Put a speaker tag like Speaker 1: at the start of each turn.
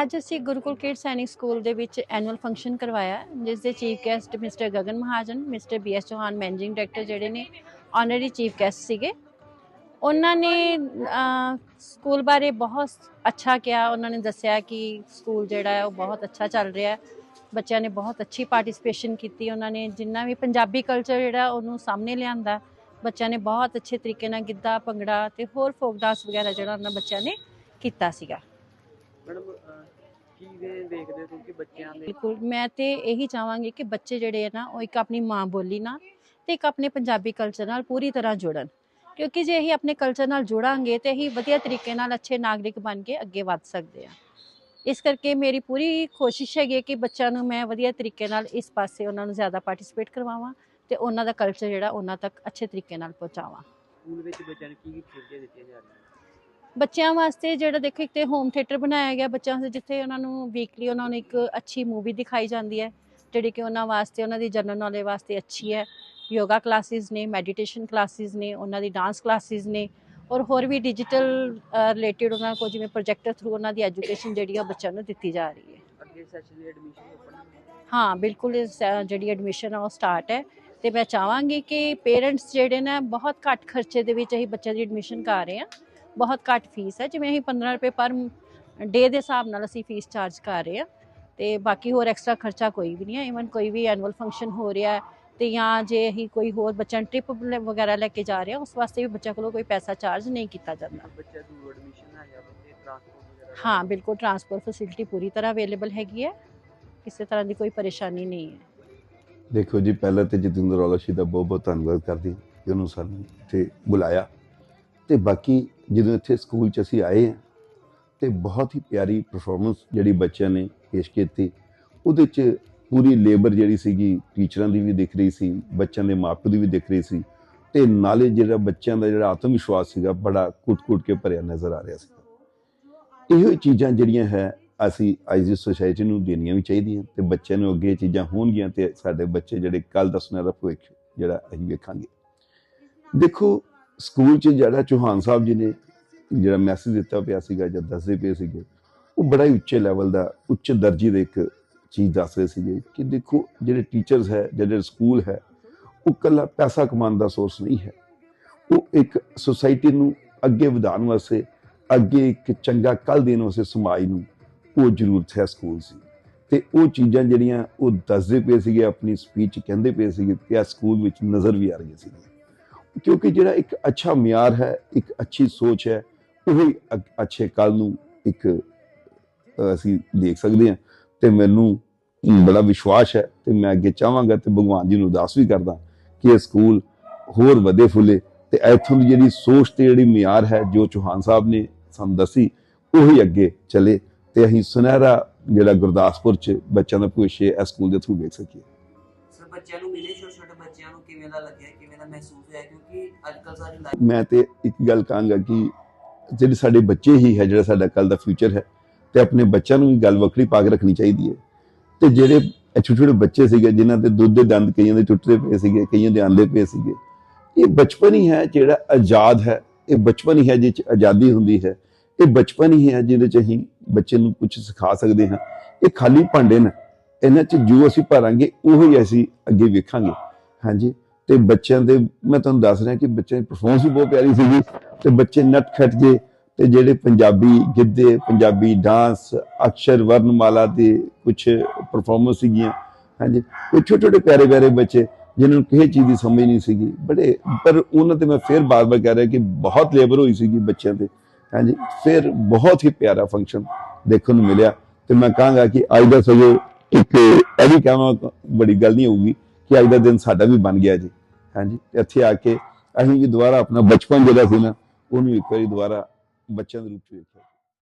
Speaker 1: ਅੱਜ ਅਸੀਂ ਗੁਰੂਕੁਲ ਕਿਡ ਸੈਨਿਕ ਸਕੂਲ ਦੇ ਵਿੱਚ ਐਨੂਅਲ ਫੰਕਸ਼ਨ ਕਰਵਾਇਆ ਜਿਸ ਦੇ chief guest mister Gagan Mahajan mister B S Chauhan managing director ਜਿਹੜੇ ਨੇ ਆਨਰਰੀ ਚੀਫ ਗੈਸਟ ਸੀਗੇ। ਉਹਨਾਂ ਨੇ ਸਕੂਲ ਬਾਰੇ ਬਹੁਤ ਅੱਛਾ ਕਿਹਾ, ਉਹਨਾਂ ਨੇ ਦੱਸਿਆ ਕਿ ਸਕੂਲ ਜਿਹੜਾ ਹੈ ਉਹ ਬਹੁਤ ਅੱਛਾ ਚੱਲ ਰਿਹਾ ਹੈ। ਬੱਚਿਆਂ ਨੇ ਬਹੁਤ ਅੱਛੀ ਪਾਰਟਿਸਿਪੇਸ਼ਨ ਕੀਤੀ, ਉਹਨਾਂ ਨੇ ਜਿੰਨਾ ਵੀ ਪੰਜਾਬੀ ਕਲਚਰ ਜਿਹੜਾ ਉਹਨੂੰ ਸਾਹਮਣੇ ਲਿਆਂਦਾ, ਬੱਚਿਆਂ ਨੇ ਬਹੁਤ ਅੱਛੇ ਤਰੀਕੇ ਨਾਲ ਗਿੱਧਾ, ਭੰਗੜਾ ਤੇ ਹੋਰ ਫੋਕ ਡਾਂਸ ਵਗੈਰਾ ਜਿਹੜਾ ਉਹਨਾਂ ਬੱਚਿਆਂ ਨੇ ਕੀਤਾ ਸੀਗਾ।
Speaker 2: ਮੈਡਮ ਕਿਵੇਂ ਦੇਖਦੇ ਹੋ ਕਿਉਂਕਿ ਬੱਚਿਆਂ ਦੇ?
Speaker 1: ਬਿਲਕੁਲ ਮੈਂ ਤੇ ਇਹੀ ਚਾਹਾਂਗੀ ਕਿ ਬੱਚੇ ਜਿਹੜੇ ਆ ਨਾ ਉਹ ਇੱਕ ਆਪਣੀ ਮਾਂ ਬੋਲੀ ਨਾਲ ਤੇ ਇੱਕ ਆਪਣੇ ਪੰਜਾਬੀ ਕਲਚਰ ਨਾਲ ਪੂਰੀ ਤਰ੍ਹਾਂ ਜੁੜਨ। ਕਿਉਂਕਿ ਜੇ ਅਸੀਂ ਆਪਣੇ ਕਲਚਰ ਨਾਲ ਜੁੜਾਂਗੇ ਤੇ ਅਸੀਂ ਵਧੀਆ ਤਰੀਕੇ ਨਾਲ ਅੱਛੇ ਨਾਗਰਿਕ ਬਣ ਕੇ ਅੱਗੇ ਵੱਧ ਸਕਦੇ ਹਾਂ। ਇਸ ਕਰਕੇ ਮੇਰੀ ਪੂਰੀ ਕੋਸ਼ਿਸ਼ ਹੈਗੀ ਕਿ ਬੱਚਿਆਂ ਨੂੰ ਮੈਂ ਵਧੀਆ ਤਰੀਕੇ ਨਾਲ ਇਸ ਪਾਸੇ ਉਹਨਾਂ ਨੂੰ ਜ਼ਿਆਦਾ ਪਾਰਟਿਸਿਪੇਟ ਕਰਵਾਵਾਂ ਤੇ ਉਹਨਾਂ ਦਾ ਕਲਚਰ ਜਿਹੜਾ ਉਹਨਾਂ ਤੱਕ ਅੱਛੇ ਤਰੀਕੇ ਨਾਲ ਪਹੁੰਚਾਵਾਂ।
Speaker 2: ਸਕੂਲ ਵਿੱਚ ਬੱਚਿਆਂ ਨੂੰ ਕੀ ਕੀ ਫੈਸਿਲਿਟੀਆਂ ਦਿੱਤੀਆਂ ਜਾ ਰਹੀਆਂ?
Speaker 1: ਬੱਚਿਆਂ ਵਾਸਤੇ ਜਿਹੜਾ ਦੇਖੋ ਇੱਕ ਤੇ ਹੋਮ ਥੀਏਟਰ ਬਣਾਇਆ ਗਿਆ ਬੱਚਿਆਂ ਵਾਸਤੇ ਜਿੱਥੇ ਉਹਨਾਂ ਨੂੰ ਵੀਕਲੀ ਉਹਨਾਂ ਨੂੰ ਇੱਕ ਅੱਛੀ ਮੂਵੀ ਦਿਖਾਈ ਜਾਂਦੀ ਹੈ ਜਿਹੜੀ ਕਿ ਉਹਨਾਂ ਵਾਸਤੇ ਉਹਨਾਂ ਦੀ ਜਨਰਲ ਨੌਲੇਜ ਵਾਸਤੇ ਅੱਛੀ ਹੈ। ਯੋਗਾ ਕਲਾਸਿਸ ਨੇ ਮੈਡੀਟੇਸ਼ਨ ਕਲਾਸਿਸ ਨੇ ਉਹਨਾਂ ਦੀ ਡਾਂਸ ਕਲਾਸਿਸ ਨੇ ਔਰ ਹੋਰ ਵੀ ਡਿਜੀਟਲ ਰਿਲੇਟਡ ਉਹਨਾਂ ਕੋਲ ਜਿਵੇਂ ਪ੍ਰੋਜੈਕਟਰ ਥਰੂ ਉਹਨਾਂ ਦੀ ਐਜੂਕੇਸ਼ਨ ਜਿਹੜੀ ਆ ਬੱਚਿਆਂ ਨੂੰ ਦਿੱਤੀ ਜਾ ਰਹੀ ਹੈ।
Speaker 2: ਅੱਗੇ ਸੈਸ਼ਨ ਦੀ ਐਡਮਿਸ਼ਨ ਓਪਨ
Speaker 1: ਹਾਂ ਬਿਲਕੁਲ ਇਸ, ਜਿਹੜੀ ਐਡਮਿਸ਼ਨ ਆ ਉਹ ਸਟਾਰਟ ਹੈ। ਤੇ ਮੈਂ ਚਾਹਾਂਗੀ ਕਿ ਪੇਰੈਂਟਸ ਜਿਹੜੇ ਨੇ ਬਹੁਤ ਘੱਟ ਖਰਚੇ ਦੇ ਵਿੱਚ ਅਸੀਂ ਬੱਚਿਆਂ ਦੀ ਐਡਮਿਸ਼ਨ ਕਰ ਰਹੇ ਹਾਂ। ਬਹੁਤ ਘੱਟ ਫੀਸ ਹੈ। ਜਿਵੇਂ ਅਸੀਂ 15 ਰੁਪਏ ਪਰ ਡੇ ਦੇ ਹਿਸਾਬ ਨਾਲ ਅਸੀਂ ਫੀਸ ਚਾਰਜ ਕਰ ਰਹੇ ਹਾਂ। ਤੇ ਬਾਕੀ ਹੋਰ ਐਕਸਟਰਾ ਖਰਚਾ ਕੋਈ ਵੀ ਨਹੀਂ ਹੈ। ਇਵਨ ਕੋਈ ਵੀ ਐਨੂਅਲ ਫੰਕਸ਼ਨ ਹੋ ਰਿਹਾ ਹੈ ਤੇ ਜਾਂ ਜੇ ਅਸੀਂ ਕੋਈ ਹੋਰ ਬੱਚਿਆਂ ਨੂੰ ਟ੍ਰਿਪ ਵਗੈਰਾ ਲੈ ਕੇ ਜਾ ਰਹੇ ਹਾਂ ਉਸ ਵਾਸਤੇ ਵੀ ਬੱਚਿਆਂ ਕੋਲੋਂ ਕੋਈ ਪੈਸਾ ਚਾਰਜ ਨਹੀਂ ਕੀਤਾ ਜਾਂਦਾ।
Speaker 2: ਬੱਚਾ ਐਡਮਿਸ਼ਨ ਹੈ ਜਾਂ ਤੇ ਟ੍ਰਾਂਸਪੋਰਟ ਵਗੈਰਾ
Speaker 1: ਹਾਂ ਬਿਲਕੁਲ ਟਰਾਂਸਪੋਰਟ ਫੈਸਿਲਿਟੀ ਪੂਰੀ ਤਰ੍ਹਾਂ ਅਵੇਲੇਬਲ ਹੈਗੀ ਹੈ। ਕਿਸੇ ਤਰ੍ਹਾਂ ਦੀ ਕੋਈ ਪਰੇਸ਼ਾਨੀ ਨਹੀਂ ਹੈ।
Speaker 3: ਦੇਖੋ ਜੀ ਪਹਿਲਾਂ ਤੇ ਜਤਿੰਦਰ ਰੌਲਾਸ਼ੀ ਦਾ ਬਹੁਤ ਬਹੁਤ ਧੰਨਵਾਦ ਕਰਦੀ ਕਿ ਉਹਨੂੰ ਸਾਨੂੰ ਇੱਥੇ ਬੁਲਾਇਆ। ਤੇ ਬਾਕੀ ਜਦੋਂ ਇੱਥੇ ਸਕੂਲ 'ਚ ਅਸੀਂ ਆਏ ਹਾਂ ਤੇ ਬਹੁਤ ਹੀ ਪਿਆਰੀ ਪਰਫਾਰਮੈਂਸ ਜਿਹੜੀ ਬੱਚਿਆਂ ਨੇ ਪੇਸ਼ ਕੀਤੀ, ਉਹਦੇ 'ਚ ਪੂਰੀ ਲੇਬਰ ਜਿਹੜੀ ਸੀਗੀ ਟੀਚਰਾਂ ਦੀ ਵੀ ਦਿਖ ਰਹੀ ਸੀ, ਬੱਚਿਆਂ ਦੇ ਮਾਪਿਆਂ ਦੀ ਵੀ ਦਿਖ ਰਹੀ ਸੀ ਤੇ ਨਾਲੇ ਜਿਹੜਾ ਬੱਚਿਆਂ ਦਾ ਜਿਹੜਾ ਆਤਮ ਵਿਸ਼ਵਾਸ ਸੀਗਾ ਬੜਾ ਕੁੱਟ-ਕੁੱਟ ਕੇ ਭਰਿਆ ਨਜ਼ਰ ਆ ਰਿਹਾ ਸੀ। ਇਹੋ ਹੀ ਚੀਜ਼ਾਂ ਜਿਹੜੀਆਂ ਹੈ ਅਸੀਂ ਅੱਜ ਦੀ ਸੋਸਾਇਟੀ ਨੂੰ ਦੇਣੀਆਂ ਵੀ ਚਾਹੀਦੀਆਂ ਤੇ ਬੱਚਿਆਂ ਨੂੰ ਅੱਗੇ ਇਹ ਚੀਜ਼ਾਂ ਹੋਣਗੀਆਂ ਤੇ ਸਾਡੇ ਬੱਚੇ ਜਿਹੜੇ ਕੱਲ ਦਾ ਸੁਨਹਿਰਾ ਭਵਿੱਖ ਜਿਹੜਾ ਅਸੀਂ ਵੇਖਾਂਗੇ। ਦੇਖੋ ਸਕੂਲ 'ਚ ਜਿਹੜਾ ਚੌਹਾਨ ਸਾਹਿਬ ਜੀ ਨੇ ਜਿਹੜਾ ਮੈਸੇਜ ਦਿੱਤਾ ਪਿਆ ਸੀਗਾ ਜਾਂ ਦੱਸਦੇ ਪਏ ਸੀਗੇ, ਉਹ ਬੜਾ ਹੀ ਉੱਚੇ ਲੈਵਲ ਦਾ, ਉੱਚ ਦਰਜੇ ਦੇ ਇੱਕ ਚੀਜ਼ ਦੱਸ ਰਹੇ ਸੀਗੇ ਕਿ ਦੇਖੋ ਜਿਹੜੇ ਟੀਚਰਸ ਹੈ ਜਾਂ ਜਿਹੜੇ ਸਕੂਲ ਹੈ, ਉਹ ਕੱਲਾ ਪੈਸਾ ਕਮਾਉਣ ਦਾ ਸੋਰਸ ਨਹੀਂ ਹੈ। ਉਹ ਇੱਕ ਸੁਸਾਇਟੀ ਨੂੰ ਅੱਗੇ ਵਧਾਉਣ ਵਾਸਤੇ, ਅੱਗੇ ਇੱਕ ਚੰਗਾ ਕੱਲ ਦੇਣ ਵਾਸਤੇ ਸਮਾਜ ਨੂੰ ਉਹ ਜ਼ਰੂਰਤ ਹੈ ਸਕੂਲ ਸੀ ਤੇ ਉਹ ਚੀਜ਼ਾਂ ਜਿਹੜੀਆਂ ਉਹ ਦੱਸਦੇ ਪਏ ਸੀਗੇ, ਆਪਣੀ ਸਪੀਚ ਕਹਿੰਦੇ ਪਏ ਸੀਗੇ ਕਿ ਆ ਸਕੂਲ ਵਿੱਚ ਨਜ਼ਰ ਵੀ ਆ ਰਹੀਆਂ ਸੀ ਕਿਉਂਕਿ ਜਿਹੜਾ ਇੱਕ ਅੱਛਾ ਮਿਆਰ ਹੈ, ਇੱਕ ਅੱਛੀ ਸੋਚ ਹੈ, ਉਹ ਹੀ ਅੱਛੇ ਕੱਲ ਨੂੰ ਇੱਕ ਅਸੀਂ ਦੇਖ ਸਕਦੇ ਹਾਂ ਤੇ ਮੈਨੂੰ ਬੜਾ ਵਿਸ਼ਵਾਸ ਹੈ ਤੇ ਮੈਂ ਅੱਗੇ ਚਾਹਾਂਗਾ ਤੇ ਭਗਵਾਨ ਜੀ ਨੂੰ ਅਰਦਾਸ ਵੀ ਕਰਦਾ ਕਿ ਇਹ ਸਕੂਲ ਹੋਰ ਵਧੇ ਫੁੱਲੇ ਤੇ ਇੱਥੋਂ ਦੀ ਜਿਹੜੀ ਸੋਚ ਤੇ ਜਿਹੜੀ ਮਿਆਰ ਹੈ, ਜੋ ਚੌਹਾਨ ਸਾਹਿਬ ਨੇ ਸਾਨੂੰ ਦੱਸੀ, ਉਹੀ ਅੱਗੇ ਚਲੇ ਤੇ ਅਸੀਂ ਸੁਨਹਿਰਾ ਜਿਹੜਾ ਗੁਰਦਾਸਪੁਰ ਚ ਬੱਚਿਆਂ ਦਾ ਭਵਿੱਖ ਇਸ ਸਕੂਲ ਦੇ ਥਰੂ ਵੇਖ ਸਕੀਏ।
Speaker 4: ਬੱਚਿਆਂ ਨੂੰ ਮਿਲੇ ਛੋਟੇ ਛੋਟੇ ਬੱਚਿਆਂ ਨੂੰ ਕਿਵੇਂ ਦਾ ਲੱਗਿਆ, ਕਿਵੇਂ ਦਾ ਮਹਿਸੂਸ ਹੋਇਆ? ਕਿਉਂਕਿ ਅੱਜ ਕੱਲ ਸਾਰੀ ਲਾਈਫ
Speaker 3: ਮੈਂ ਤੇ ਇੱਕ ਗੱਲ ਕਹਾਂਗਾ ਕਿ ਜਿਹੜੇ ਸਾਡੇ ਬੱਚੇ ਹੀ ਹੈ, ਜਿਹੜਾ ਸਾਡਾ ਕੱਲ ਦਾ ਫਿਊਚਰ ਹੈ, ਤੇ ਆਪਣੇ ਬੱਚਿਆਂ ਨੂੰ ਵੀ ਗੱਲ ਵੱਖਰੀ ਪਾ ਕੇ ਰੱਖਣੀ ਚਾਹੀਦੀ ਹੈ। ਤੇ ਜਿਹੜੇ ਛੋਟੇ ਛੋਟੇ ਬੱਚੇ ਸੀਗੇ, ਜਿਨ੍ਹਾਂ ਦੇ ਦੁੱਧ ਦੇ ਦੰਦ ਕਈਆਂ ਦੇ ਟੁੱਟਦੇ ਪਏ ਸੀਗੇ, ਕਈਆਂ ਦੇ ਆਂਦੇ ਪਏ ਸੀਗੇ, ਇਹ ਬਚਪਨ ਹੀ ਹੈ ਜਿਹੜਾ ਆਜ਼ਾਦ ਹੈ। ਇਹ ਬਚਪਨ ਹੀ ਹੈ ਜਿਸ ਚ ਆਜ਼ਾਦੀ ਹੁੰਦੀ ਹੈ। ਇਹ ਬਚਪਨ ਹੀ ਹੈ ਜਿਹਦੇ ਚ ਅਸੀਂ ਬੱਚੇ ਨੂੰ ਕੁਝ ਸਿਖਾ ਸਕਦੇ ਹਾਂ। ਇਹ ਖਾਲੀ ਭਾਂਡੇ ਨੇ। ਇਹਨਾਂ ਚ ਜੋ ਅਸੀਂ ਭਰਾਂਗੇ, ਉਹ ਹੀ ਅਸੀਂ ਅੱਗੇ ਵੇਖਾਂਗੇ। ਹਾਂਜੀ? ਤੇ ਬੱਚਿਆਂ ਦੇ, ਮੈਂ ਤੁਹਾਨੂੰ ਦੱਸ ਰਿਹਾ ਕਿ ਬੱਚਿਆਂ ਦੀ ਪਰਫਾਰਮੈਂਸ ਵੀ ਬਹੁਤ ਪਿਆਰੀ ਸੀਗੀ ਤੇ ਬੱਚੇ ਨੱਟ ਖੱਟ ਜੇ ਤੇ ਜਿਹੜੇ ਪੰਜਾਬੀ ਗਿੱਧੇ, ਪੰਜਾਬੀ ਡਾਂਸ ਅਕਸ਼ਰ ਵਰਨਮਾਲਾ ਦੇ ਕੁਝ ਪਰਫਾਰਮੈਂਸ ਸੀਗੀਆਂ। ਹਾਂਜੀ? ਉਹ ਛੋਟੇ ਛੋਟੇ ਪਿਆਰੇ ਪਿਆਰੇ ਬੱਚੇ ਜਿਨ੍ਹਾਂ ਨੂੰ ਕਿਸੇ ਚੀਜ਼ ਦੀ ਸਮਝ ਨਹੀਂ ਸੀਗੀ, ਬੜੇ, ਪਰ ਉਹਨਾਂ ਤੇ ਮੈਂ ਫੇਰ ਬਾਰ-ਬਾਰ ਕਹਿ ਰਿਹਾ ਕਿ ਬਹੁਤ ਲੇਬਰ ਹੋਈ ਸੀਗੀ ਬੱਚਿਆਂ ਤੇ। ਹਾਂਜੀ? ਫਿਰ ਬਹੁਤ ਹੀ ਪਿਆਰਾ ਫੰਕਸ਼ਨ ਦੇਖਣ ਨੂੰ ਮਿਲਿਆ ਤੇ ਮੈਂ ਕਹਾਂਗਾ ਕਿ ਅੱਜ ਦਾ ਸਗੋਂ ਇੱਕ ਇਹ ਵੀ ਕਹਿਣਾ ਬੜੀ ਗੱਲ ਨਹੀਂ ਹੋਊਗੀ ਕਿ ਅੱਜ ਦਾ ਦਿਨ ਸਾਡਾ ਵੀ ਬਣ ਗਿਆ ਜੀ। ਹਾਂਜੀ ਤੇ ਇੱਥੇ ਆ ਕੇ ਅਸੀਂ ਵੀ ਦੁਬਾਰਾ ਆਪਣਾ ਬਚਪਨ ਜਿਹੜਾ ਸੀ ਨਾ, ਉਹਨੂੰ ਇੱਕ ਵਾਰੀ ਦੁਬਾਰਾ ਬੱਚਿਆਂ ਦੇ ਰੂਪ ਵਿੱਚ ਵੇਖਿਆ।